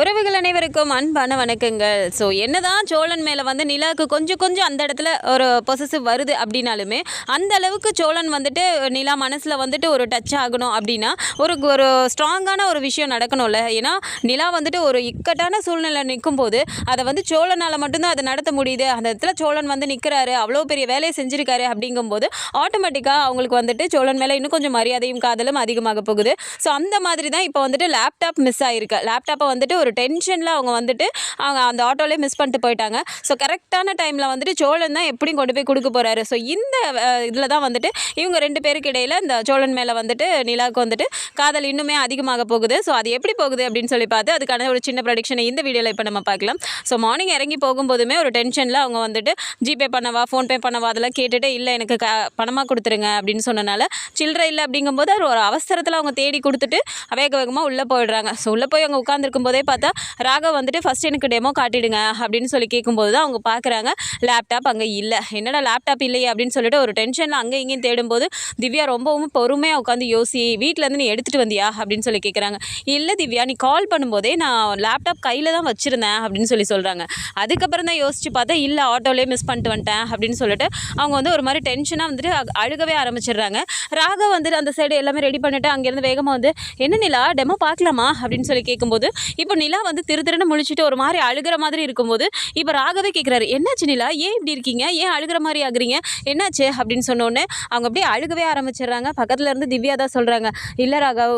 உறவுகள் அனைவருக்கும் அன்பான வணக்கங்கள். ஸோ என்னதான் சோழன் மேலே வந்து நிலாவுக்கு கொஞ்சம் கொஞ்சம் அந்த இடத்துல ஒரு பொசசிவ் வருது அப்படின்னாலுமே அந்த அளவுக்கு சோழன் வந்துட்டு நிலா மனசில் வந்துட்டு ஒரு டச் ஆகணும் அப்படின்னா ஒரு ஒரு ஸ்ட்ராங்கான ஒரு விஷயம் நடக்கணும்ல. ஏன்னா நிலா வந்துட்டு ஒரு இக்கட்டான சூழ்நிலை நிற்கும் போது அதை வந்து சோழனால் மட்டும்தான் அதை நடத்த முடியுது. அந்த இடத்துல சோழன் வந்து நிற்கிறாரு அவ்வளோ பெரிய வேலையை செஞ்சுருக்காரு அப்படிங்கும்போது ஆட்டோமேட்டிக்காக அவங்களுக்கு வந்துட்டு சோழன் மேலே இன்னும் கொஞ்சம் மரியாதையும் காதலும் அதிகமாக போகுது. ஸோ அந்த மாதிரி தான் இப்போ வந்துட்டு லேப்டாப் மிஸ் ஆகிருக்கு லேப்டாப்பை வந்துட்டு ஒரு டென்ஷனில் அவங்க வந்துட்டு அவங்க அந்த ஆட்டோலேயே மிஸ் பண்ணிட்டு போயிட்டாங்க. ஸோ கரெக்டான டைமில் வந்துட்டு சோழன் தான் எப்படியும் கொண்டு போய் கொடுக்க போகிறாரு ஸோ இந்த இதில் தான் வந்துட்டு இவங்க ரெண்டு பேருக்கு இடையில் இந்த சோழன் மேலே வந்துட்டு நிலாவுக்கு வந்துட்டு காதல் இன்னுமே அதிகமாக போகுது. ஸோ அது எப்படி போகுது அப்படின்னு சொல்லி பார்த்து அதுக்கான ஒரு சின்ன ப்ரொடிக்ஷனை இந்த வீடியோவில் இப்போ நம்ம பார்க்கலாம். ஸோ மார்னிங் இறங்கி போகும்போதுமே ஒரு டென்ஷனில் அவங்க வந்துட்டு ஜிபே பண்ணவா ஃபோன்பே பண்ணவா அதெல்லாம் கேட்டுட்டு இல்லை எனக்கு க பணமாக கொடுத்துருங்க அப்படின்னு சொன்னனால சில்லறை இல்லை அப்படிங்கும்போது அது ஒரு அவசரத்தில் அவங்க தேடி கொடுத்துட்டு வேக வேகமாக உள்ளே போயிடுறாங்க. ஸோ உள்ளே போய் அவங்க உட்காந்துருக்கும் போதே பார்த்தா ராகவ் வந்துட்டு ஃபஸ்ட் எனக்கு டெமோ காட்டிடுங்க அப்படின்னு சொல்லி கேட்கும்போது தான் அவங்க பார்க்குறாங்க லேப்டாப் அங்கே இல்லை. என்னடா லேப்டாப் இல்லையே? அப்படின்னு சொல்லிட்டு ஒரு டென்ஷனில் அங்கே இங்கேயும் தேடும்போது திவ்யா ரொம்பவும் பொறுமையாக உட்காந்து யோசி வீட்டிலேருந்து நீ எடுத்துகிட்டு வந்தியா? அப்படின்னு சொல்லி கேட்குறாங்க இல்லை திவ்யா நீ கால் பண்ணும்போதே நான் லேப்டாப் கையில் தான் வச்சுருந்தேன் அப்படின்னு சொல்லி சொல்கிறாங்க அதுக்கப்புறம் தான் யோசிச்சு பார்த்தா இல்லை ஆட்டோலேயே மிஸ் பண்ணிட்டு வந்துட்டேன் அப்படின்னு சொல்லிட்டு அவங்க வந்து ஒரு மாதிரி டென்ஷனாக வந்துட்டு அழுகவே ஆரம்பிச்சிடுறாங்க. ராகவ் வந்துட்டு அந்த சைடு எல்லாமே ரெடி பண்ணிவிட்டு அங்கேருந்து வேகமாக வந்து என்ன நிலா டெமோ பார்க்கலாமா? அப்படின்னு சொல்லி கேட்கும்போது இப்போ நிலா வந்து திரு திருன்னு முழிச்சிட்டு ஒரு மாதிரி அழுகிற மாதிரி இருக்கும்போது இப்போ ராகவே கேட்குறாரு என்னாச்சு நிலா? ஏன் இப்படி இருக்கீங்க? ஏன் அழுகிற மாதிரி ஆகுறீங்க? என்னாச்சு? அப்படின்னு சொன்னோடனே அவங்க அப்படியே அழுகவே ஆரம்பிச்சிடுறாங்க. பக்கத்தில் இருந்து திவ்யா தான் சொல்கிறாங்க இல்லை ராகவ்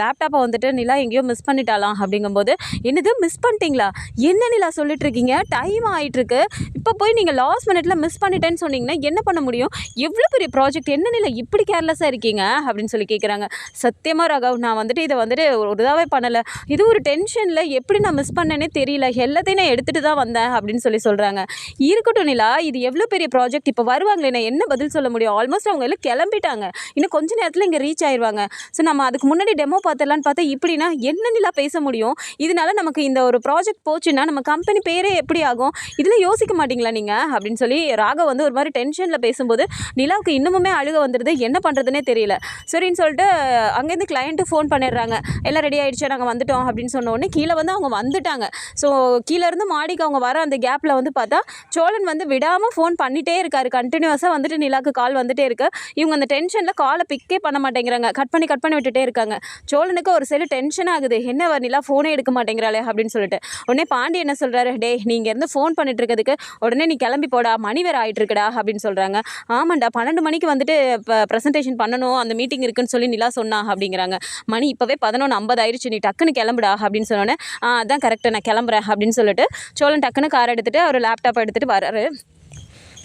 லேப்டாப்பை வந்துட்டு நிலா எங்கேயோ மிஸ் பண்ணிட்டாலாம் அப்படிங்கும்போது என்னது மிஸ் பண்ணிட்டீங்களா? என்ன நிலா சொல்லிட்டு இருக்கீங்க? டைம் ஆகிட்டுருக்கு இப்போ போய் நீங்கள் லாஸ்ட் மினிட்ல மிஸ் பண்ணிட்டேன்னு சொன்னீங்கன்னா என்ன பண்ண முடியும்? எவ்வளோ பெரிய ப்ராஜெக்ட் என்ன நிலை இப்படி கேர்லெஸ்ஸாக இருக்கீங்க? அப்படின்னு சொல்லி கேட்குறாங்க சத்தியமாக ராகவ் நான் வந்துட்டு இதை வந்துட்டு ஒரு இதாகவே பண்ணலை. இது ஒரு டென்ஷன் டென்ஷனில் எப்படி நான் மிஸ் பண்ணேனே தெரியல. எல்லாத்தையும் நான் எடுத்துகிட்டு தான் வந்தேன் அப்படின்னு சொல்லி சொல்கிறாங்க இருக்கட்டும் நிலா இது எவ்வளோ பெரிய ப்ராஜெக்ட் இப்போ வருவாங்களே நான் என்ன பதில் சொல்ல முடியும்? ஆல்மோஸ்ட் அவங்க எல்லாம் கிளம்பிட்டாங்க. இன்னும் கொஞ்ச நேரத்தில் இங்கே ரீச் ஆயிடுவாங்க ஸோ நம்ம அதுக்கு முன்னாடி டெமோ பார்த்தலான்னு பார்த்தா இப்படின்னா என்ன நிலா பேச முடியும்? இதனால நமக்கு இந்த ஒரு ப்ராஜெக்ட் போச்சுன்னா நம்ம கம்பெனி பேரே எப்படி ஆகும்? இதில் யோசிக்க மாட்டீங்களா நீங்கள் அப்படின்னு சொல்லி ராகவ் வந்து ஒரு மாதிரி டென்ஷனில் பேசும்போது நிலாவுக்கு இன்னமுமே அழுக வந்துடுது என்ன பண்ணுறதுனே தெரியல. சரின்னு சொல்லிட்டு அங்கேருந்து கிளையண்ட்டு ஃபோன் பண்ணிடுறாங்க. எல்லாம் ரெடி ஆயிடுச்சு? நாங்கள் வந்துட்டோம் அப்படின்னு சொன்ன உடனே கீழே வந்து அவங்க வந்துட்டாங்க. ஸோ கீழேருந்து மாடிக்கு அவங்க வர அந்த கேப்பில் வந்து பார்த்தா சோழன் வந்து விடாமல் ஃபோன் பண்ணிட்டே இருக்காரு. கண்டினியூஸாக வந்துட்டு நிலாக்கு கால் வந்துட்டே இருக்கு. இவங்க அந்த டென்ஷனில் காலை பிக்கே பண்ண மாட்டேங்கிறாங்க. கட் பண்ணி கட் பண்ணி விட்டுட்டே இருக்காங்க. சோழனுக்கு ஒரு சில டென்ஷன் ஆகுது. என்ன வ- நிலா ஃபோனே எடுக்க மாட்டேங்கிறாளே அப்படின்னு சொல்லிட்டு. உடனே பாண்டி என்ன சொல்கிறாரு டேய் நீங்கள் இருந்து ஃபோன் பண்ணிட்டு இருக்கிறதுக்கு உடனே நீ கிளம்பி போடா. மணி வேறு ஆகிட்டு இருக்கடா அப்படின்னு சொல்கிறாங்க ஆமாண்டா பன்னெண்டு மணிக்கு வந்துட்டு இப்போ ப்ரெசன்டேஷன் பண்ணணும். அந்த மீட்டிங் இருக்குன்னு சொல்லி நிலா சொன்னா அப்படிங்கிறாங்க. மணி இப்போவே பதினொன்று ஐம்பது ஆயிடுச்சு. நீ டக்குன்னு கிளம்புடா அப்படின்னு சொன்னோன்னே அதான் கரெக்டாக நான் கிளம்புறேன் அப்படின்னு சொல்லிட்டு சோழன் டக்குன்னு கார் எடுத்துகிட்டு அவர் லேப்டாப் எடுத்துகிட்டு வராரு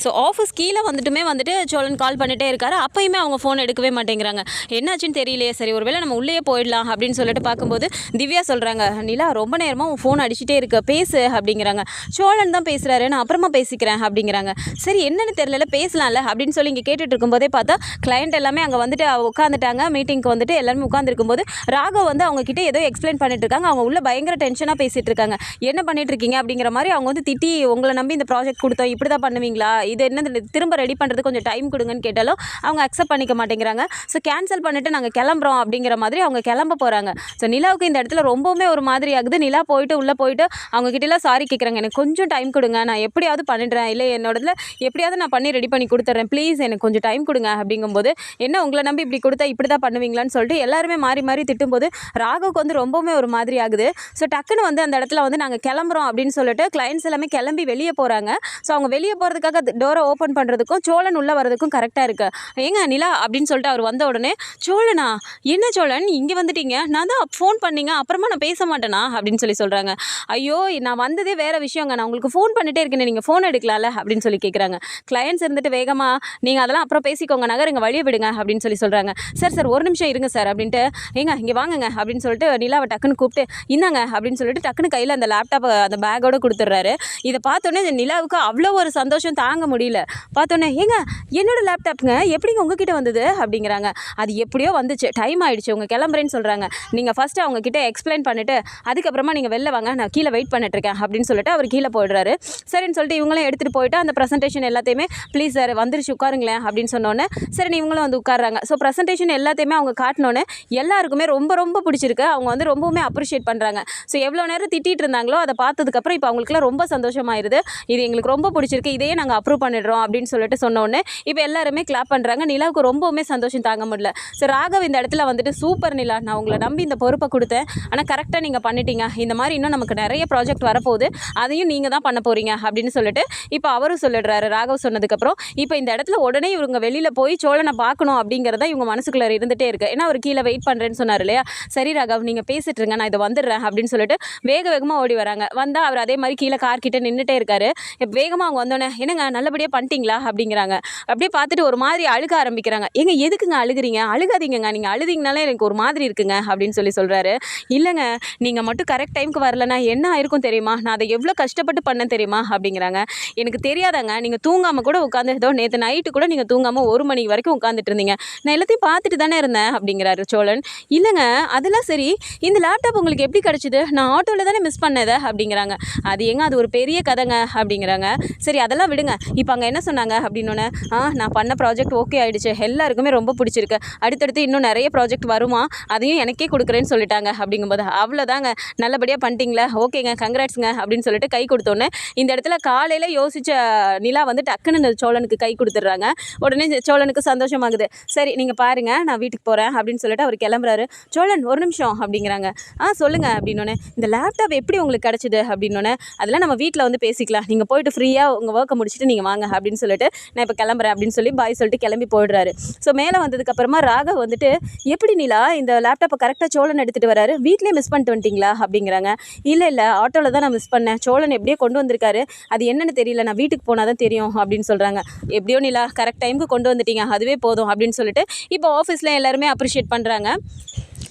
ஸோ ஆஃபீஸ் கீழே வந்துட்டுமே வந்துட்டு சோழன் கால் பண்ணிட்டே இருக்காரு. அப்பயுமே அவங்க ஃபோன் எடுக்கவே மாட்டேங்கிறாங்க. என்னாச்சுன்னு தெரியலையே. சரி ஒருவேளை நம்ம உள்ளேயே போயிடலாம் அப்படின்னு சொல்லிட்டு பார்க்கும்போது திவ்யா சொல்கிறாங்க நிலா ரொம்ப நேரமாக உன் ஃபோன் அடிச்சுட்டே இருக்க. பேசு அப்படிங்கிறாங்க. சோழன் தான் பேசுகிறாரு நான் அப்புறமா பேசிக்கிறேன் அப்படிங்கிறாங்க. சரி என்னென்னு தெரியல பேசலாம்ல அப்படின்னு சொல்லி இங்கே கேட்டுட்டு இருக்கும்போதே பார்த்தா கிளைண்ட் எல்லாமே அங்கே வந்துட்டு உட்காந்துட்டாங்க மீட்டிங்க்கு வந்துட்டு எல்லாருமே உட்காந்துருக்கும்போது ராகவ் வந்து அவங்கக்கிட்ட ஏதோ எக்ஸ்பிளைன் பண்ணிட்டு இருக்காங்க. அவங்க உள்ள பயங்கர டென்ஷனாக பேசிகிட்டு இருக்காங்க. என்ன பண்ணிட்டு இருக்கீங்க? அப்படிங்கிற மாதிரி அவங்க வந்து திட்டி உங்களை நம்பி இந்த ப்ராஜெக்ட் கொடுத்தோம். இப்படி தான் பண்ணுவீங்களா? இது என்ன திரும்ப ரெடி பண்ணுறது கொஞ்சம் டைம் கொடுங்கன்னு கேட்டாலும் அவங்க அக்செப்ட் பண்ணிக்க மாட்டேங்கிறாங்க. ஸோ கேன்சல் பண்ணிட்டு நாங்கள் கிளம்புறோம் அப்படிங்கிற மாதிரி அவங்க கிளம்ப போகிறாங்க ஸோ நிலாவுக்கு இந்த இடத்துல ரொம்பவுமே ஒரு மாதிரி ஆகுது. நிலா போயிட்டு உள்ளே போயிட்டு அவங்க கிட்டலாம் சாரி கேட்குறாங்க எனக்கு கொஞ்சம் டைம் கொடுங்க. நான் எப்படியாவது பண்ணிடுறேன். இல்லை என்னோடதுல எப்படியாவது நான் பண்ணி ரெடி பண்ணி கொடுத்துட்றேன். ப்ளீஸ் எனக்கு கொஞ்சம் டைம் கொடுங்க. அப்படிங்கும்போது என்ன உங்களை நம்பி இப்படி கொடுத்தா இப்படி தான் பண்ணுவீங்களான்னு சொல்லிட்டு எல்லாருமே மாறி மாறி திட்டும்போது ராகுவுக்கு வந்து ரொம்பவுமே ஒரு மாதிரி ஆகுது. ஸோ டக்குன்னு வந்து அந்த இடத்துல வந்து நாங்கள் கிளம்புறோம் அப்படின்னு சொல்லிட்டு கிளைண்ட்ஸ் எல்லாமே கிளம்பி வெளியே போகிறாங்க ஸோ அவங்க வெளியே போகிறதுக்காக டோரை ஓப்பன் பண்ணுறதுக்கும் சோழன் உள்ளே வரதுக்கும் கரெக்டாக இருக்குது ஏங்க நிலா அப்படின்னு சொல்லிட்டு அவர் வந்த உடனே சோழனா என்ன சோழன் இங்கே வந்துட்டீங்க? நான் தான் ஃபோன் பண்ணீங்க அப்புறமா நான் பேச மாட்டேனா? அப்படின்னு சொல்லி சொல்கிறாங்க ஐயோ நான் வந்ததே வேறு விஷயங்க. நான் உங்களுக்கு ஃபோன் பண்ணிட்டே இருக்கேன் நீங்கள் ஃபோன் எடுக்கலாம்ல? அப்படின்னு சொல்லி கேட்குறாங்க கிளையன்ஸ் இருந்துட்டு வேகமாக நீங்கள் அதெல்லாம் அப்புறம் பேசிக்கோங்க நகருங்க வழியை விடுங்க அப்படின்னு சொல்லி சொல்கிறாங்க சார் சார் ஒரு நிமிஷம் இருங்க சார் அப்படின்ட்டு ஏங்க இங்கே வாங்குங்க அப்படின்னு சொல்லிட்டு நிலாவை டக்குன்னு கூப்பிட்டு இந்தாங்க அப்படின்னு சொல்லிட்டு டக்குன்னு கையில் அந்த லேப்டாப்பை அந்த பேக்கோடு கொடுத்துட்றாரு. இதை பார்த்தோன்னே இந்த நிலாவுக்கு அவ்வளோ ஒரு சந்தோஷம் தாங்க முடியல. பார்த்தோன்னே ஏங்க என்னோடய லேப்டாப்ங்க எப்படிங்க உங்ககிட்ட வந்தது? அப்படிங்கிறாங்க. அது எப்படியோ வந்துச்சு. டைம் ஆயிடுச்சு. உங்கள் கிளம்புறேன்னு சொல்கிறாங்க நீங்கள் ஃபஸ்ட்டு அவங்கக்கிட்ட எக்ஸ்பிளைன் பண்ணிவிட்டு அதுக்கப்புறமா நீங்கள் வெளில வாங்க. நான் கீழே வெயிட் பண்ணிட்டு இருக்கேன் அப்படின்னு சொல்லிட்டு அவர் கீழே போயிடுறாரு. சரின்னு சொல்லிட்டு இவங்களும் எடுத்துகிட்டு போயிட்டு அந்த ப்ரெசன்டேஷன் எல்லாத்தையுமே ப்ளீஸ் சார் வந்துருச்சு. உட்காருங்களேன். அப்படின்னு சொன்னோன்னே சரி இவங்களும் வந்து உட்கார்றாங்க. ஸோ ப்ரெசன்டேஷன் எல்லாத்தையுமே அவங்க காட்டினோன்னே எல்லாருக்குமே ரொம்ப ரொம்ப பிடிச்சிருக்கு. அவங்க வந்து ரொம்பவுமே அப்ரிஷியேட் பண்ணுறாங்க ஸோ எவ்வளோ நேரம் திட்டிகிட்டு இருந்தாங்களோ அதை பார்த்ததுக்கப்புறம் இப்போ அவங்களுக்குலாம் ரொம்ப சந்தோஷமாயிருது. இது எங்களுக்கு ரொம்ப பிடிச்சிருக்கு. இதையே நாங்கள் அப்ரூவ் பண்ணிடுறோம் அப்படின்னு சொல்லிட்டு சொன்னோன்னே இப்போ எல்லாருமே கிளாப் பண்ணுறாங்க நிலாவுக்கு ரொம்பவுமே சந்தோஷம் தாங்க முடியல. ஸோ ராகவ் இந்த இடத்துல வந்துட்டு சூப்பர் நிலா. நான் உங்களை நம்பி இந்த பொறுப்பை கொடுத்தேன். ஆனால் கரெக்டாக நீங்கள் பண்ணிட்டீங்க. இந்த மாதிரி இன்னும் நமக்கு நிறைய ப்ராஜெக்ட் வரப்போகுது. அதையும் நீங்கள் தான் பண்ண போகிறீங்க அப்படின்னு சொல்லிட்டு இப்போ அவரும் சொல்லிடுறாரு. ராகவ் சொன்னதுக்கப்புறம் இப்போ இந்த இடத்துல உடனே இவங்க வெளியில் போய் சோழனை பார்க்கணும் அப்படிங்கிறத இவங்க மனசுக்குள்ளே இருந்துகிட்டே இருக்கு. ஏன்னா அவர் கீழே வெயிட் பண்ணுறேன்னு சொன்னார் இல்லையா? சரி ராகவ் நீங்கள் பேசிட்டு இருங்க. நான் இதை வந்துடுறேன் அப்படின்னு சொல்லிட்டு வேக வேகமாக ஓடி வராங்க. வந்தால் அவர் அதே மாதிரி கீழே கார்கிட்ட நின்றுட்டே இருக்காரு. வேகமாக அவங்க வந்தோடனே என்னங்க நல்லபடியாக பண்ணிட்டீங்களா அப்படிங்கிறாங்க. அப்படியே பார்த்துட்டு ஒரு மாதிரி அழுக ஆரம்பிக்கிறாங்க. எங்க எதுக்குங்க அழுகுறீங்க? அழுகாதீங்கங்க. நீங்கள் அழுதிங்கனாலே எனக்கு ஒரு மாதிரி இருக்குங்க அப்படின்னு சொல்லி சொல்கிறாரு இல்லைங்க நீங்கள் மட்டும் கரெக்ட் டைமுக்கு வரலன்னா என்ன ஆயிருக்கும் தெரியுமா? நான் அதை எவ்வளோ கஷ்டப்பட்டு பண்ணேன் தெரியுமா? அப்படிங்கிறாங்க. எனக்கு தெரியாதாங்க. நீங்கள் தூங்காமல் கூட உட்காந்து ஏதோ நேற்று நைட்டு கூட நீங்கள் தூங்காமல் ஒரு மணி வரைக்கும் உட்காந்துட்டு இருந்தீங்க. நான் எல்லாத்தையும் பார்த்துட்டு தானே இருந்தேன் அப்படிங்கிறாரு சோழன். இல்லைங்க அதெல்லாம் சரி. இந்த லேப்டாப் உங்களுக்கு எப்படி கிடச்சிது? நான் ஆட்டோவில் தானே மிஸ் பண்ணதை அப்படிங்கிறாங்க. அது ஏங்க அது ஒரு பெரிய கதைங்க அப்படிங்கிறாங்க. சரி அதெல்லாம் விடுங்க. இப்போ அங்கே என்ன சொன்னாங்க அப்படின்னோடனே ஆ நான் பண்ண ப்ராஜெக்ட் ஓகே ஆகிடுச்சு எல்லாருக்குமே ரொம்ப பிடிச்சிருக்கு. அடுத்தடுத்து இன்னும் நிறைய ப்ராஜெக்ட் வருமா? அதையும் எனக்கே கொடுக்குறேன்னு சொல்லிட்டாங்க. அப்படிங்கும்போது அவ்வளோதாங்க. நல்லபடியாக பண்ணிட்டீங்களா? ஓகேங்க. கங்க்ராட்ஸுங்க அப்படின்னு சொல்லிட்டு கை கொடுத்தோன்னே இந்த இடத்துல காலையில் யோசித்த நிலா வந்து டக்குன்னு இந்த சோழனுக்கு கை கொடுத்துட்றாங்க. உடனே சோழனுக்கு சந்தோஷமாகுது. சரி நீங்கள் பாருங்கள் நான் வீட்டுக்கு போகிறேன் அப்படின்னு சொல்லிட்டு அவர் கிளம்புறாரு. சோழன் ஒரு நிமிஷம். அப்படிங்கிறாங்க. ஆ சொல்லுங்கள் அப்படின்னோடனே இந்த லேப்டாப் எப்படி உங்களுக்கு கிடச்சிது? அப்படின்னோடனே அதெல்லாம் நம்ம வீட்டில் வந்து பேசிக்கலாம். நீங்கள் போயிட்டு ஃப்ரீயாக உங்கள் ஒர்க்கை முடிச்சுட்டு நீங்கள் வாங்க அப்படின்னு சொல்லிட்டு நான் இப்போ கிளம்புறேன் அப்படின்னு சொல்லி பாய் சொல்லிட்டு கிளம்பி போயிடுறாரு. ஸோ மேலே வந்ததுக்கப்புறமா ராகவ் வந்துட்டு எப்படி நிலா இந்த லேப்டாப்பை கரெக்டாக சோழன் எடுத்துகிட்டு வராரு? வீட்லேயே மிஸ் பண்ணிட்டு வந்துட்டிங்களா? அப்படிங்கிறாங்க. இல்லை இல்லை ஆட்டோவில் தான் நான் மிஸ் பண்ணேன். சோழன் எப்படியோ கொண்டு வந்திருக்காரு. அது என்னென்னு தெரியல. நான் வீட்டுக்கு போனால் தான் தெரியும் அப்படின்னு சொல்கிறாங்க எப்படியோ நிலா கரெக்ட் டைமுக்கு கொண்டு வந்துட்டீங்க. அதுவே போதும் அப்படின்னு சொல்லிட்டு இப்போ ஆஃபீஸில் எல்லாருமே அப்ரிஷியேட் பண்ணுறாங்க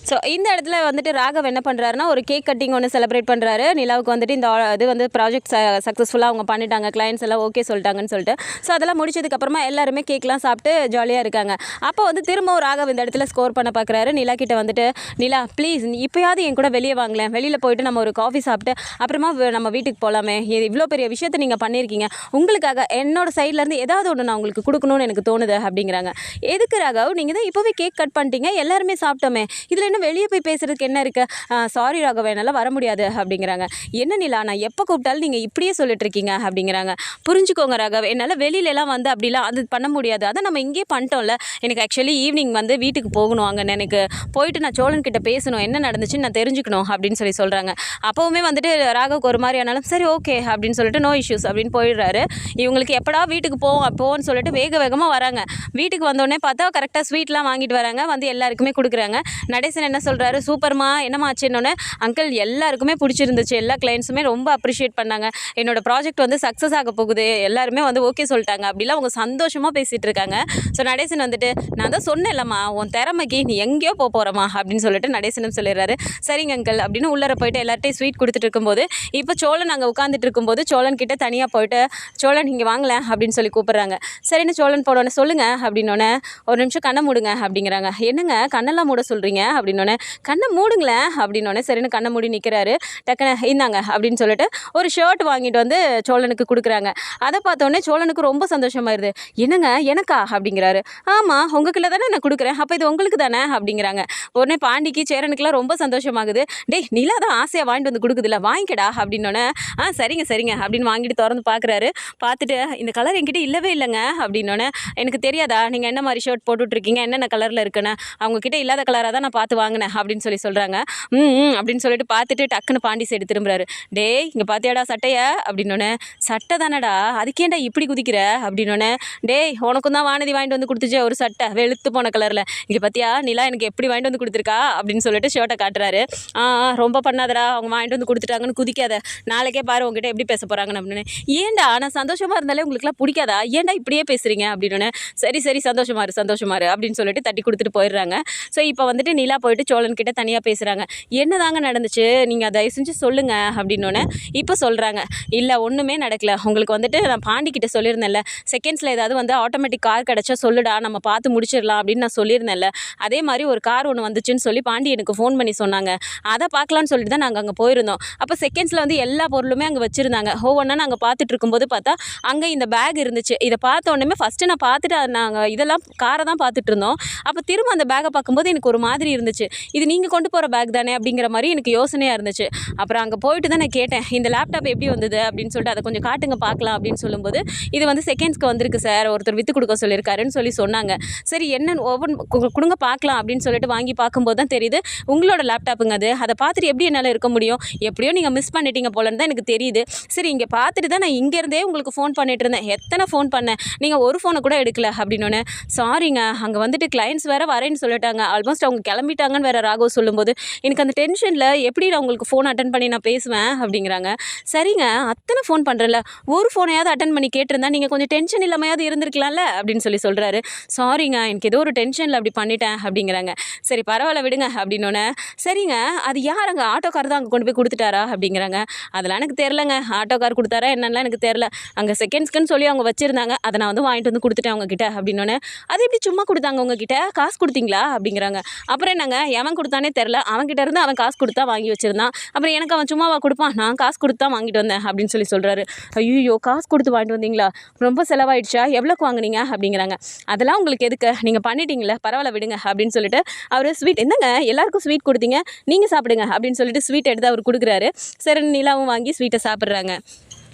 ஸோ இந்த இடத்துல வந்துட்டு ராகவ் என்ன பண்ணுறாருன்னா ஒரு கேக் கட்டிங் ஒன்று செலிப்ரேட் பண்ணுறாரு நிலாவுக்கு வந்துட்டு இந்த இது வந்து ப்ராஜெக்ட் சக்ஸஸ்ஃபுல்லாக அவங்க பண்ணிட்டாங்க. கிளைண்ட்ஸ் எல்லாம் ஓகே சொல்லிட்டாங்கன்னு சொல்லிட்டு. ஸோ அதெல்லாம் முடிச்சதுக்கப்புறமா எல்லாருமே கேக்லாம் சாப்பிட்டு ஜாலியாக இருக்காங்க. அப்போ வந்து திரும்பவும் ராகவ் இந்த இடத்துல ஸ்கோர் பண்ண பார்க்குறாரு நிலா கிட்ட வந்துட்டு நிலா ப்ளீஸ் இப்போயாவது என் கூட வெளியே வாங்கலேன் வெளியில் போயிட்டு நம்ம ஒரு காஃபி சாப்பிட்டு அப்புறமா நம்ம வீட்டுக்கு போகலாமே இவ்வளோ பெரிய விஷயத்தை நீங்கள் பண்ணியிருக்கீங்க. உங்களுக்காக என்னோட சைட்லேருந்து ஏதாவது ஒன்று நான் உங்களுக்கு கொடுக்கணும்னு எனக்கு தோணுது அப்படிங்கிறாங்க. எதுக்கு ராகவ்? நீங்கள் தான் இப்போவே கேக் கட் பண்ணிட்டீங்க. எல்லாருமே சாப்பிட்டோமே. இதில் இன்னும் வெளியே போய் பேசுகிறதுக்கு என்ன இருக்குது சாரி ராகவ் என்னால் வர முடியாது அப்படிங்கிறாங்க. என்ன நிலா நான் எப்போ கூப்பிட்டாலும் நீங்கள் இப்படியே சொல்லிட்டு இருக்கீங்க அப்படிங்கிறாங்க. புரிஞ்சுக்கோங்க ராகவ் என்னால் வெளியிலலாம் வந்து அப்படிலாம் அது பண்ண முடியாது. அதை நம்ம இங்கேயே பண்ணிட்டோம்ல. எனக்கு ஆக்சுவலி ஈவினிங் வந்து வீட்டுக்கு போகணும் அங்கே. எனக்கு போயிட்டு நான் சோழன் கிட்ட பேசணும். என்ன நடந்துச்சுன்னு நான் தெரிஞ்சுக்கணும் அப்படின்னு சொல்லி சொல்கிறாங்க அப்போவுமே வந்துட்டு ராகவுக்கு ஒரு மாதிரி ஆனாலும் சரி ஓகே அப்படின்னு சொல்லிட்டு நோ இஷ்யூஸ் அப்படின்னு போயிடுறாரு. இவங்களுக்கு எப்படா வீட்டுக்கு போவோம் போவோன்னு சொல்லிட்டு வேக வேகமாக வராங்க. வீட்டுக்கு வந்தோடனே பார்த்தா கரெக்டாக ஸ்வீட்லாம் வாங்கிட்டு வராங்க. வந்து எல்லாருக்குமே கொடுக்குறாங்க. நடேசன் என்ன சொல்கிறாரு சூப்பர்மா என்னம்மா ஆச்சுன்னொன்னே அங்கிள் எல்லாருக்குமே பிடிச்சிருந்துச்சு. எல்லா கிளைண்ட்ஸுமே ரொம்ப அப்ரிஷியேட் பண்ணாங்க. என்னோட ப்ராஜெக்ட் வந்து சக்ஸஸ் ஆக போகுது. எல்லாருமே வந்து ஓகே சொல்லிட்டாங்க. அப்படிலாம் அவங்க சந்தோஷமாக பேசிகிட்டு இருக்காங்க. ஸோ நடேசன் வந்துட்டு நான் தான் சொன்னேன்லம்மா உன் திறமைக்கு நீ எங்கேயோ போக போகிறம்மா அப்படின்னு சொல்லிட்டு நடேசனும் சொல்லிடுறாரு. சரிங்க அங்கிள் அப்படின்னு உள்ளர போயிட்டு எல்லார்ட்டையும் ஸ்வீட் கொடுத்துட்டு இருக்கும்போது இப்போ சோழன் அங்கே உட்காந்துட்டு இருக்கும்போது சோழன் கிட்டே தனியாக போயிட்டு சோழன் இங்கே வாங்கல அப்படின்னு சொல்லி கூப்பிட்றாங்க. சரின்னு சோழன் போனோடனே சொல்லுங்க அப்படின்னோடனே ஒரு நிமிஷம் கண்ணை மூடுங்க அப்படிங்கிறாங்க. என்னங்க கண்ணெல்லாம் மூட சொல்கிறீங்க அப்படி அப்படின்னோடனே கண்ணை மூடுங்களேன் அப்படின்னோடனே சரின்னு கண்ணை மூடி நிற்கிறாரு டக்குன்னு இந்தாங்க அப்படின்னு சொல்லிட்டு ஒரு ஷர்ட் வாங்கிட்டு வந்து சோழனுக்கு கொடுக்குறாங்க. அதை பார்த்தோன்னே சோழனுக்கு ரொம்ப சந்தோஷமாயிருது. என்னங்க எனக்கா? அப்படிங்கிறாரு. ஆமாம் உங்களுக்குள்ள தானே நான் கொடுக்குறேன். அப்போ இது உங்களுக்கு தானே? அப்படிங்கிறாங்க. உடனே பாண்டிக்கு சேரனுக்குலாம் ரொம்ப சந்தோஷமாகுது. டேய் நிலா தான் ஆசையாக வாங்கிட்டு வந்து கொடுக்குதுல்ல வாங்கிக்கடா அப்படின்னோடனே ஆ சரிங்க சரிங்க அப்படின்னு வாங்கிட்டு திறந்து பார்க்குறாரு பார்த்துட்டு இந்த கலர் என்கிட்ட இல்லவே இல்லைங்க அப்படின்னோடனே எனக்கு தெரியாதா? நீங்கள் என்ன மாதிரி ஷர்ட் போட்டுட்ருக்கீங்க என்னென்ன கலரில் இருக்குன்னு? அவங்கக்கிட்ட இல்லாத கலராக தான் நான் பார்த்து வாங்கினேன் அப்படின்னு சொல்லி சொல்கிறாங்க ம் அப்படின்னு சொல்லிட்டு பார்த்துட்டு டக்குன்னு பாண்டி சைடு திரும்புறாரு. டேய் இங்கே பார்த்தியாடா சட்டையா? அப்படின்னோடனே சட்டை தானடா அதுக்கேண்டா இப்படி குதிக்கிற? அப்படின்னோடனே டேய் உனக்கும் தான் வானதி வாங்கிட்டு வந்து கொடுத்துச்சே ஒரு சட்டை வெளுத்து போன கலரில் இங்கே பார்த்தியா நிலா எனக்கு எப்படி வாங்கிட்டு வந்து கொடுத்துருக்கா? அப்படின்னு சொல்லிட்டு ஷர்ட்டை காட்டுறாரு. ஆ ரொம்ப பண்ணாதடா அவங்க வாங்கிட்டு வந்து கொடுத்துட்டாங்கன்னு குதிக்காத. நாளைக்கே பாரு உங்ககிட்ட எப்படி பேச போகிறாங்கன்னு அப்படின்னு ஏன்டா நான் சந்தோஷமாக இருந்தாலே உங்களுக்குலாம் பிடிக்காதா? ஏன்டா இப்படியே பேசுகிறீங்க அப்படின்னு சரி சரி சந்தோஷமாக இரு சந்தோஷமாக இரு அப்படின்னு சொல்லிட்டு தட்டி கொடுத்துட்டு போயிடுறாங்க. ஸோ இப்போ வந்துட்டு நிலா போயிட்டு சோழன் கிட்ட தனியாக பேசுகிறாங்க என்னதாங்க நடந்துச்சு? நீங்கள் தயவு செஞ்சு சொல்லுங்கள் அப்படின்னோடனே இப்போ சொல்கிறாங்க இல்லை ஒன்றுமே நடக்கல. உங்களுக்கு வந்துட்டு நான் பாண்டி கிட்ட சொல்லியிருந்தேன்ல. செகண்ட்ஸில் ஏதாவது வந்து ஆட்டோமேட்டிக் கார் கிடச்சா சொல்லுடா நம்ம பார்த்து முடிச்சிடலாம் அப்படின்னு நான் சொல்லியிருந்தேன்ல. அதே மாதிரி ஒரு கார் ஒன்று வந்துச்சுன்னு சொல்லி பாண்டி எனக்கு ஃபோன் பண்ணி சொன்னாங்க. அதை பார்க்கலான்னு சொல்லிட்டு தான் நாங்கள் அங்கே போயிருந்தோம். அப்போ செகண்ட்ஸில் வந்து எல்லா பொருளுமே அங்கே வச்சுருந்தாங்க. ஒவ்வொன்றா நாங்கள் பார்த்துட்டு இருக்கும்போது பார்த்தா அங்கே இந்த பேக் இருந்துச்சு. இதை பார்த்த உடனே ஃபஸ்ட்டு நான் பார்த்துட்டு நாங்கள் இதெல்லாம் காரை தான் பார்த்துட்டு இருந்தோம். அப்போ திரும்ப அந்த பேக்கை பார்க்கும்போது எனக்கு ஒரு மாதிரி இருந்துச்சு. இது நீங்கள் கொண்டு போகிற பேக் தானே அப்படிங்கிற மாதிரி எனக்கு யோசனையாக இருந்துச்சு. அப்புறம் அங்கே போயிட்டு தான் நான் கேட்டேன் இந்த லேப்டாப் எப்படி வந்தது அப்படின்னு சொல்லிட்டு அதை கொஞ்சம் காட்டுங்க பார்க்கலாம் அப்படின்னு சொல்லும்போது இது வந்து செகண்ட்ஸ்க்கு வந்திருக்கு சார் ஒருத்தர் விற்று கொடுக்க சொல்லியிருக்காருன்னு சொல்லி சொன்னாங்க. சரி என்னன்னு ஒவ்வொன்று கு- கொடுங்க பார்க்கலாம் அப்படின்னு சொல்லிட்டு வாங்கி பார்க்கும்போது தான் தெரியுது உங்களோட லேப்டாப்புங்க அது. அதை பார்த்துட்டு எப்படி என்னால் இருக்க முடியும்? எப்படியோ நீங்கள் மிஸ் பண்ணிட்டீங்க போலன்னு தான் எனக்கு தெரியுது. சரி இங்கே பார்த்துட்டு தான் நான் இங்கேருந்தே உங்களுக்கு ஃபோன் பண்ணிட்டு இருந்தேன். எத்தனை ஃபோன் பண்ணேன்? நீங்கள் ஒரு ஃபோனை கூட எடுக்கல அப்படின்னு சாரிங்க அங்கே வந்துட்டு கிளைண்ட்ஸ் வேறு வரேன்னு சொல்லிட்டாங்க. ஆல்மோஸ்ட் அவங்க கிளம்பிட்டாங்கன்னு வேறு ராகவ் சொல்லும்போது எனக்கு அந்த டென்ஷனில் எப்படி நான் உங்களுக்கு ஃபோன் அட்டன் பண்ணி நான் பேசுவேன்? அப்படிங்கிறாங்க. சரிங்க அத்தனை ஃபோன் பண்ணுறல ஒரு ஃபோனையாவது அட்டன் பண்ணி கேட்டிருந்தா நீங்கள் கொஞ்சம் டென்ஷன் இல்லாமையாவது இருந்திருக்கலாம்ல? அப்படின்னு சொல்லி சொல்கிறாரு சாரிங்க எனக்கு ஏதோ ஒரு டென்ஷனில் அப்படி பண்ணிட்டேன் அப்படிங்கிறாங்க. சரி பரவாயில்ல விடுங்க அப்படின்னோடனே சரிங்க அது யார் அங்கே ஆட்டோக்கார் தான் அங்கே கொண்டு போய் கொடுத்துட்டாரா? அப்படிங்கிறாங்க. அதெல்லாம் எனக்கு தெரிலங்க ஆட்டோக்கார் கொடுத்தாரா என்னென்னலாம் எனக்கு தெரில அங்கே செகண்ட்ஸ்க்குன்னு சொல்லி அவங்க வச்சுருந்தாங்க. அதை நான் வந்து வாங்கிட்டு வந்து கொடுத்துட்டேன் அவங்க கிட்ட அப்படின்னோடனே அது எப்படி சும்மா கொடுத்தாங்க உங்ககிட்ட? காசு கொடுத்தீங்களா? அப்படிங்கிறாங்க. அப்புறம் என்னங்க? எவன் கொடுத்தானே தெரில அவன்கிட்ட இருந்து அவன் காசு கொடுத்தா வாங்கி வச்சுருந்தான். அப்புறம் எனக்கு அவன் சும்மாவா கொடுப்பான். நான் காசு கொடுத்து தான் வாங்கிட்டு வந்தேன் அப்படின்னு சொல்லி சொல்கிறாரு ஐயோ காசு கொடுத்து வாங்கிட்டு வந்தீங்களா? ரொம்ப செலவாயிடுச்சா? எவ்வளோக்கு வாங்குனீங்க? அப்படிங்கிறாங்க. அதெல்லாம் உங்களுக்கு எதுக்கு? நீங்கள் பண்ணிட்டீங்களே பரவாயில்ல விடுங்க அப்படின்னு சொல்லிட்டு அவர் ஸ்வீட் என்னங்க? எல்லாருக்கும் ஸ்வீட் கொடுத்தீங்க. நீங்கள் சாப்பிடுங்க அப்படின்னு சொல்லிட்டு ஸ்வீட் எடுத்து அவர் கொடுக்குறாரு. சரி நிலாவும் வாங்கி ஸ்வீட்டை சாப்பிட்றாங்க.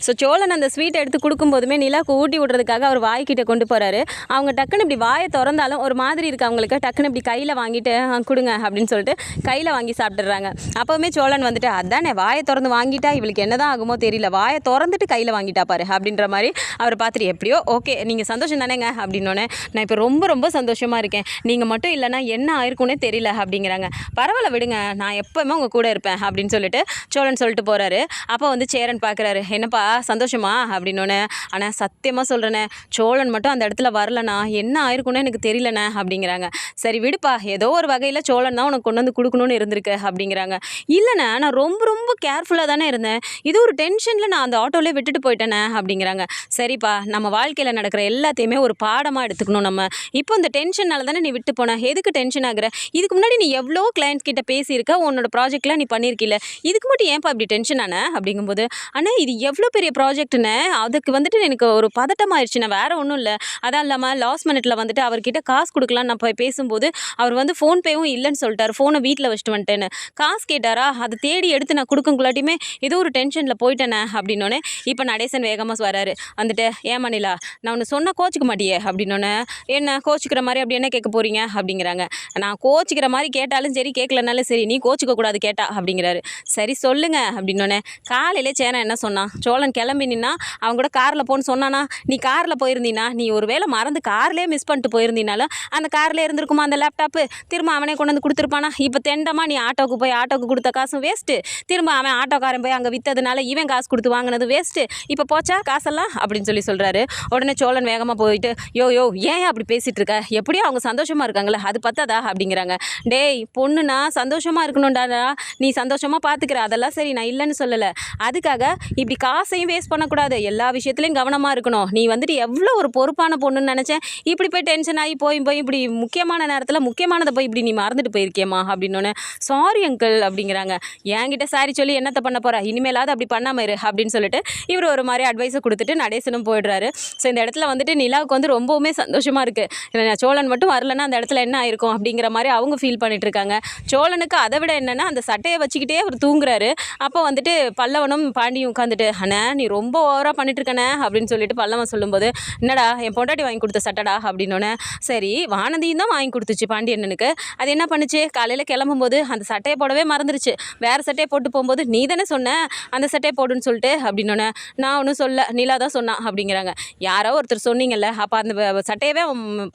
ஸோ சோழன் அந்த ஸ்வீட் எடுத்து கொடுக்கும்போதுமே நிலாக்கு ஊட்டி விடுறதுக்காக அவர் வாய்க்கிட்ட கொண்டு போகிறாரு அவங்க டக்குன்னு இப்படி வாயை திறந்தாலும் ஒரு மாதிரி இருக்குது அவங்களுக்கு. டக்குன்னு இப்படி கையில் வாங்கிட்டு கொடுங்க அப்படின்னு சொல்லிட்டு கையில் வாங்கி சாப்பிட்றாங்க அப்போவுமே சோழன் வந்துட்டு அதானே வாயை திறந்து வாங்கிட்டா இவளுக்கு என்னதான் ஆகுமோ தெரியல. வாயை திறந்துட்டு கையில் வாங்கிட்டா பாரு அப்படின்ற மாதிரி அவர் பார்த்துட்டு எப்படியோ ஓகே நீங்கள் சந்தோஷம் தானேங்க அப்படின்னோடனே நான் இப்போ ரொம்ப ரொம்ப சந்தோஷமாக இருக்கேன். நீங்கள் மட்டும் இல்லைன்னா என்ன ஆயிருக்கும்னே தெரியல அப்படிங்கிறாங்க. பரவாயில்ல விடுங்க நான் எப்போவுமே உங்கள் கூட இருப்பேன் அப்படின்னு சொல்லிட்டு சோழன் சொல்லிட்டு போகிறாரு அப்போ வந்து சேரன் பார்க்குறாரு என்னப்பா சந்தோஷமா அப்படின்னோடனே ஆனால் சத்தியமாக சொல்கிறேண்ணே சோழன் மட்டும் அந்த இடத்துல வரலண்ணா என்ன ஆயிருக்குன்னு எனக்கு தெரியலண்ணே அப்படிங்கிறாங்க. சரி விடுப்பா ஏதோ ஒரு வகையில் சோழன் தான் உனக்கு கொண்டு வந்து கொடுக்கணும்னு இருந்திருக்கு அப்படிங்கிறாங்க. இல்லைண்ணே நான் ரொம்ப ரொம்ப கேர்ஃபுல்லாக தானே இருந்தேன். இது ஒரு டென்ஷனில் நான் அந்த ஆட்டோவிலே விட்டுட்டு போயிட்டேனே அப்படிங்கிறாங்க. சரிப்பா நம்ம வாழ்க்கையில் நடக்கிற எல்லாத்தையுமே ஒரு பாடமாக எடுத்துக்கணும் நம்ம. இப்போ இந்த டென்ஷனால தானே நீ விட்டு போன? எதுக்கு டென்ஷன் ஆகுற? இதுக்கு முன்னாடி நீ எவ்வளோ கிளைண்ட்ஸ் கிட்ட பேசியிருக்க? உன்னோட ப்ராஜெக்ட்லாம் நீ பண்ணியிருக்கில்ல. இதுக்கு மட்டும் ஏன்ப்பா இப்படி டென்ஷன் ஆன? அப்படிங்கும்போது அண்ணா இது எவ்வளோ பெரிய ப்ராஜெக்ட்னு அதுக்கு வந்துட்டு எனக்கு ஒரு பதட்டமாயிடுச்சு நான் வேறு ஒன்றும் இல்லை. அதான் இல்லாமல் லாஸ்ட் மினிட்ல வந்துட்டு அவர்கிட்ட காசு கொடுக்கலான்னு நான் போய் பேசும்போது அவர் வந்து ஃபோன்பேவும் இல்லைன்னு சொல்லிட்டார். ஃபோனை வீட்டில் வச்சுட்டு வந்துட்டேன்னு. காசு கேட்டாரா? அதை தேடி எடுத்து நான் கொடுக்கங்குள்ளாட்டியுமே ஏதோ ஒரு டென்ஷனில் போயிட்டேனே அப்படின்னோடனே இப்போ நடேசன் வேகமாக வராரு. வந்துட்டு ஏன் மணிலா நான் ஒன்று சொன்னால் கோச்சிக்க மாட்டியே? அப்படின்னோடனே என்ன கோச்சிக்கிற மாதிரி அப்படி என்ன கேட்க போகிறீங்க அப்படிங்கிறாங்க. நான் கோச்சிக்கிற மாதிரி கேட்டாலும் சரி கேட்கலனாலும் சரி நீ கோச்சிக்க கூடாது கேட்டா அப்படிங்கிறாரு. சரி சொல்லுங்க அப்படின்னோடனே காலையிலே சேனா என்ன சொன்னான்? சோழன் கிளம்பி நின்னா அவங்க கூட காரில் போன்னு சொன்னானா நீ காரில் போயிருந்தீனா நீ ஒரு வேளை மறந்து கார்லேயே மிஸ் பண்ணிட்டு போயிருந்தீனாலும் அந்த காரில் இருந்திருக்குமா அந்த லேப்டாப்பு திரும்ப அவனே கொண்டு வந்து கொடுத்துருப்பானா? இப்போ தெண்டமா நீ ஆட்டோக்கு போய் ஆட்டோக்கு கொடுத்த காசும் வேஸ்ட்டு திரும்ப அவன் ஆட்டோக்காரன் போய் அங்கே விற்றதுனால இவன் காசு கொடுத்து வாங்கினது வேஸ்ட்டு இப்போ போச்சா காசெல்லாம்? அப்படின்னு சொல்லி சொல்கிறாரு உடனே சோழன் வேகமாக போயிட்டு யோ யோ ஏன் அப்படி பேசிகிட்டு இருக்க? எப்படியோ அவங்க சந்தோஷமாக இருக்காங்களே அது பத்தாதா? அப்படிங்கிறாங்க. டேய் பொண்ணுனா சந்தோஷமாக இருக்கணும்டா நீ சந்தோஷமாக பார்த்துக்கிற அதெல்லாம் சரி நான் இல்லைன்னு சொல்லலை. அதுக்காக இப்படி காசு காசையும் வேஸ்ட் பண்ணக்கூடாது. எல்லா விஷயத்துலையும் கவனமாக இருக்கணும். நீ வந்துட்டு எவ்வளோ ஒரு பொறுப்பான பொண்ணுன்னு நினச்சேன். இப்படி போய் டென்ஷன் ஆகி போய் போய் இப்படி முக்கியமான நேரத்தில் முக்கியமானதை போய் இப்படி நீ மறந்துட்டு போயிருக்கியம்மா அப்படின்னோடனே சாரி அங்கிள் அப்படிங்கிறாங்க. என்கிட்ட சாரி சொல்லி என்னத்தை பண்ண போகிற இனிமேலாவது அப்படி பண்ணாமல் இரு அப்படின்னு சொல்லிட்டு இவர் ஒரு மாதிரி அட்வைஸை கொடுத்துட்டு நடேசனும் போயிடுறாரு. ஸோ இந்த இடத்துல வந்துட்டு நிலாவுக்கு வந்து ரொம்பவுமே சந்தோஷமாக இருக்குது சோழன் மட்டும் வரலன்னா அந்த இடத்துல என்ன ஆயிருக்கும் அப்படிங்கிற மாதிரி அவங்க ஃபீல் பண்ணிட்டு இருக்காங்க. சோழனுக்கு அதை விட என்னென்னா அந்த சட்டையை வச்சுக்கிட்டே அவர் தூங்குறாரு. அப்போ வந்துட்டு பல்லவனும் பாண்டியும் உட்காந்துட்டு அண்ணா நீ ரொம்ப ஓவராக பண்ணிட்டுருக்கனே அப்படின்னு சொல்லிட்டு பல்லவன் சொல்லும்போது என்னடா என் பொண்டாட்டி வாங்கி கொடுத்த சட்டடா? அப்படின்னோடனே சரி வானதியும் தான் வாங்கி கொடுத்துச்சு பாண்டியண்ணனுக்கு அது என்ன பண்ணுச்சு? காலையில் கிளம்பும்போது அந்த சட்டையை போடவே மறந்துருச்சு. வேறு சட்டையை போட்டு போகும்போது நீ தானே சொன்ன அந்த சட்டையை போடுன்னு சொல்லிட்டு? அப்படின்னோடனே நான் ஒன்றும் சொல்ல நிலா தான் சொன்னான் அப்படிங்கிறாங்க. யாரோ ஒருத்தர் சொன்னீங்கல்ல அப்போ அந்த சட்டையவே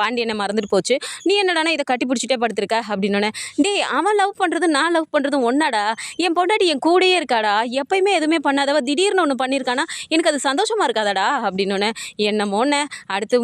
பாண்டியனை மறந்துட்டு போச்சு. நீ என்னடானா இதை கட்டி பிடிச்சிட்டே படுத்திருக்க? அப்படின்னோடனே டேய் அவன் லவ் பண்ணுறது நான் லவ் பண்ணுறதும் ஒன்னாடா? என் பொண்டாட்டி என் கூடயே இருக்காடா? எப்பயுமே எதுவுமே பண்ணாதவ திடீர்னு ஒன்று பண்ணி பண்ணியிருக்கானா எனக்கு அது சந்தோஷமாக இருக்காதடா அப்படின்னோடனே என்னமோன்னே அடுத்து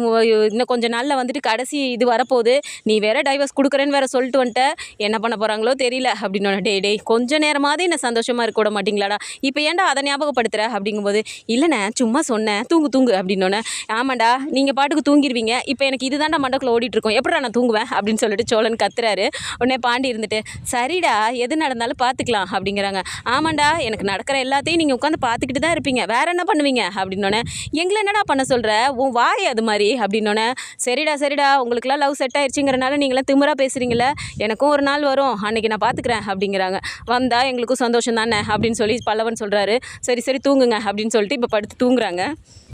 இன்னும் கொஞ்சம் நாளில் வந்துட்டு கடைசி இது வரப்போகுது. நீ வேற டைவர்ஸ் கொடுக்குறேன்னு வேற சொல்லிட்டு வந்துட்ட. என்ன பண்ண போகிறாங்களோ தெரியல அப்படின்னோடனே டேய் டேய் கொஞ்சம் நேரமாவது என்ன சந்தோஷமாக இருக்க விட மாட்டிங்களாடா. இப்போ ஏன்டா அதை ஞாபகப்படுத்துற? அப்படிங்கும்போது இல்லைண்ணே சும்மா சொன்னேன் தூங்கு தூங்கு அப்படின்னோடனே ஆமாண்டா நீங்கள் பாட்டுக்கு தூங்கிடுவீங்க இப்போ எனக்கு இதுதான்டா மண்டக்குள்ள ஓடிட்டுருக்கோம். எப்படா நான் தூங்குவேன்? அப்படின்னு சொல்லிட்டு சோழன் கத்துறாரு. உடனே பாண்டி இருந்துட்டு சரிடா எது நடந்தாலும் பார்த்துக்கலாம் அப்படிங்கிறாங்க. ஆமாண்டா எனக்கு நடக்கிற எல்லாத்தையும் நீங்கள் உட்காந்து பார்த்துக்கிட்டு தான் இருப்பீங்க. வேற என்ன பண்ணுவீங்க? அப்படின்னோடனே எங்களை என்னடா பண்ண சொல்கிற உன் வாய் அது மாதிரி. அப்படின்னோடனே சரிடா சரிடா உங்களுக்குலாம் லவ் செட் ஆயிடுச்சுங்கிறனால நீங்களாம் திமிரா பேசுகிறீங்களே எனக்கும் ஒரு நாள் வரும். அன்னைக்கு நான் பார்த்துக்கிறேன் அப்படிங்கிறாங்க. வந்தால் எங்களுக்கும் சந்தோஷம் தானே? அப்படின்னு சொல்லி பல்லவன் சொல்கிறாரு சரி சரி தூங்குங்க. அப்படின்னு சொல்லிட்டு இப்போ படுத்து தூங்குறாங்க.